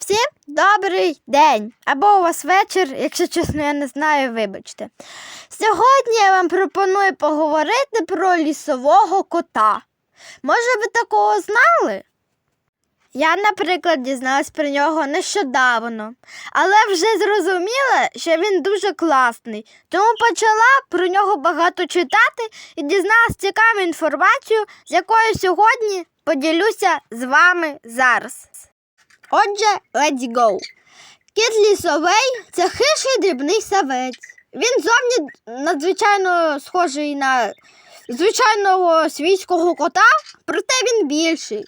Всім добрий день! Або у вас вечір, якщо чесно, я не знаю, вибачте. Сьогодні я вам пропоную поговорити про лісового кота. Може, ви такого знали? Я, наприклад, дізналась про нього нещодавно, але вже зрозуміла, що він дуже класний, тому почала про нього багато читати і дізналась цікаву інформацію, з якою сьогодні поділюся з вами зараз. Отже, let's go. Кіт лісовий це хижий дрібний савець. Він зовні надзвичайно схожий на звичайного свійського кота, проте він більший.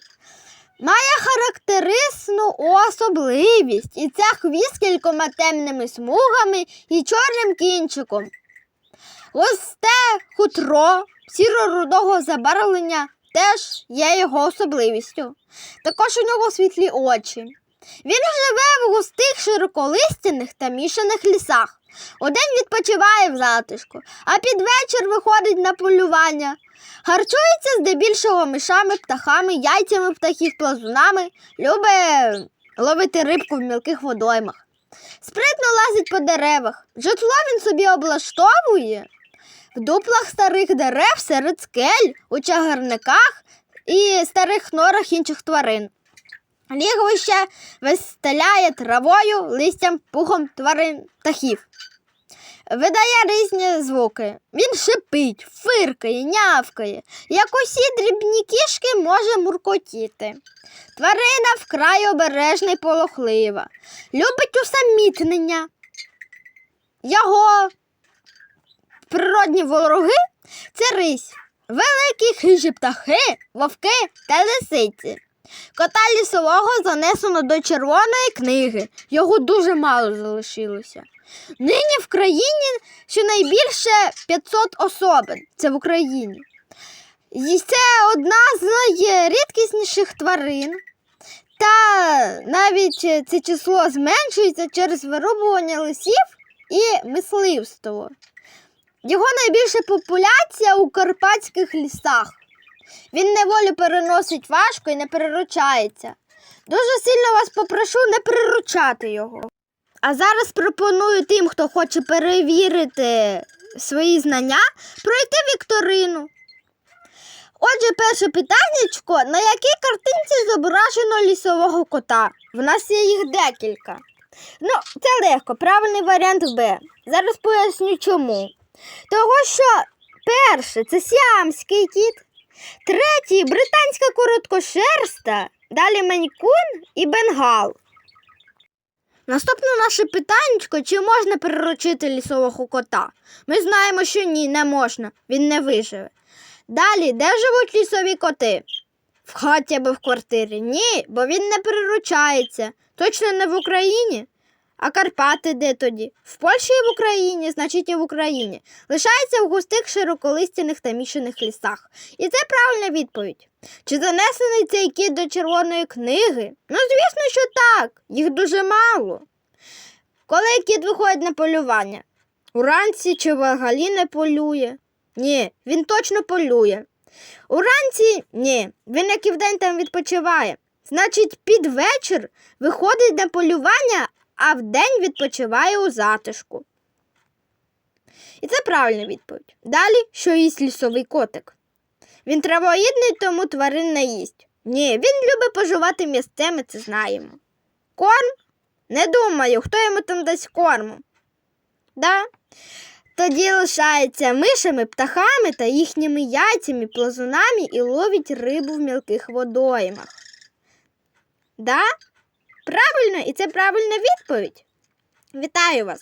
Має характерисну особливість, і це хвіст кількома темними смугами і чорним кінчиком. Густе хутро сіро-рудого забарвлення теж є його особливістю. Також у нього світлі очі. Він живе в густих широколистяних та мішаних лісах. Удень відпочиває в затишку, а під вечір виходить на полювання. Харчується здебільшого мишами, птахами, яйцями птахів, плазунами, любить ловити рибку в мілких водоймах. Спритно лазить по деревах. Житло він собі облаштовує в дуплах старих дерев серед скель, у чагарниках і старих норах інших тварин. Лігвище вистеляє травою, листям, пухом тварин птахів. Видає різні звуки. Він шипить, фиркає, нявкає. Як усі дрібні кішки може муркотіти. Тварина вкрай обережна й полохлива. Любить усамітнення. Його природні вороги це рись, великі хижі птахи, вовки та лисиці. Кота лісового занесено до червоної книги. Його дуже мало залишилося. Нині в країні щонайбільше 500 особин. Це в Україні. І це одна з найрідкісніших тварин. Та навіть це число зменшується через вирубування лисів і мисливство. Його найбільша популяція у карпатських лісах. Він неволю переносить важко і не приручається. Дуже сильно вас попрошу не приручати його. А зараз пропоную тим, хто хоче перевірити свої знання, пройти вікторину. Отже, перше питаннячко, на якій картинці зображено лісового кота? В нас є їх декілька. Ну, це легко, правильний варіант Б. Зараз поясню чому. Того, що перше це сіамський кіт, третій британська короткошерста, далі манькун і бенгал. Наступне наше питаннячко, чи можна приручити лісового кота? Ми знаємо, що ні, не можна, він не виживе. Далі, де живуть лісові коти? В хаті або в квартирі? Ні, бо він не приручається. Точно не в Україні. А Карпати де тоді? В Польщі і в Україні, значить і в Україні. Лишається в густих широколистяних та мішаних лісах. І це правильна відповідь. Чи занесений цей кіт до червоної книги? Ну, звісно, що так. Їх дуже мало. Коли кіт виходить на полювання? Уранці чи взагалі не полює? Ні, він точно полює. Уранці ні, він як і вдень там відпочиває. Значить, під вечір виходить на полювання, а вдень відпочиває у затишку. І це правильна відповідь. Далі, що їсть лісовий котик. Він травоїдний, тому тварин не їсть. Ні, він любить поживати місце, ми це знаємо. Корм? Не думаю, хто йому там дасть корму. Да? Тоді лишається мишами, птахами та їхніми яйцями, плазунами і ловить рибу в мілких водоймах. Да? Правильно, і це правильна відповідь. Вітаю вас.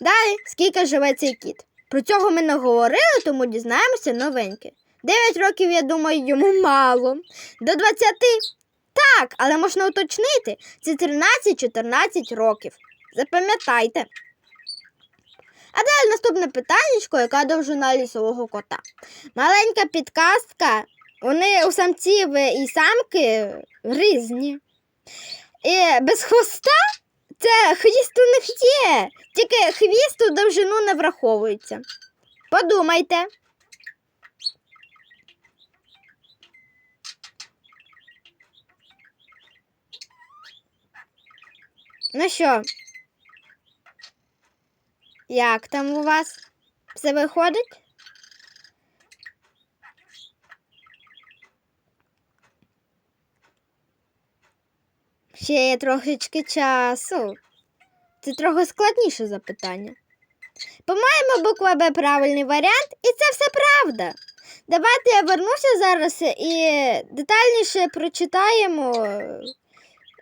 Далі, скільки живе цей кіт? Про цього ми не говорили, тому дізнаємося новеньке. Дев'ять років, я думаю, йому мало. До 20? Так, але можна уточнити, це 13-14 років. Запам'ятайте. А далі наступне питаннячко, яка довжина лісового кота. Маленька підказка. Вони у самців і самки різні. І без хвоста це хвіст у них є. Тільки хвіст у довжину не враховується. Подумайте. Ну що? Як там у вас? Все виходить? Ще є трошечки часу. Це трохи складніше запитання. По-моєму, буква Б правильний варіант, і це все правда. Давайте я вернуся зараз і детальніше прочитаємо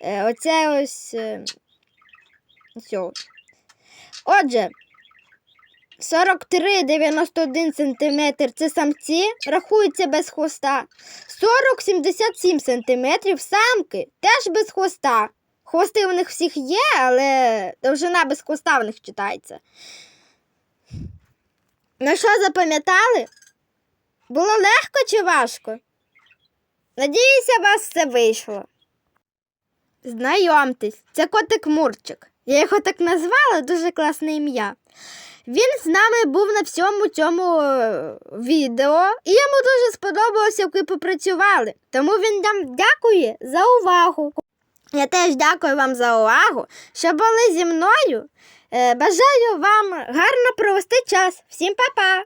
е, оце ось. е. Отже, 43,91 см це самці, рахується без хвоста. 40-77 см самки теж без хвоста. Хвости у них всіх є, але довжина без хвоста в них читається. Ну що запам'ятали? Було легко чи важко? Надіюся, у вас все вийшло. Знайомтесь, це котик Мурчик. Я його так назвала, дуже класне ім'я. Він з нами був на всьому цьому е, відео, і йому дуже сподобалося, як ви попрацювали. Тому він нам дякує за увагу. Я теж дякую вам за увагу, що були зі мною. Е, Бажаю вам гарно провести час. Всім па-па!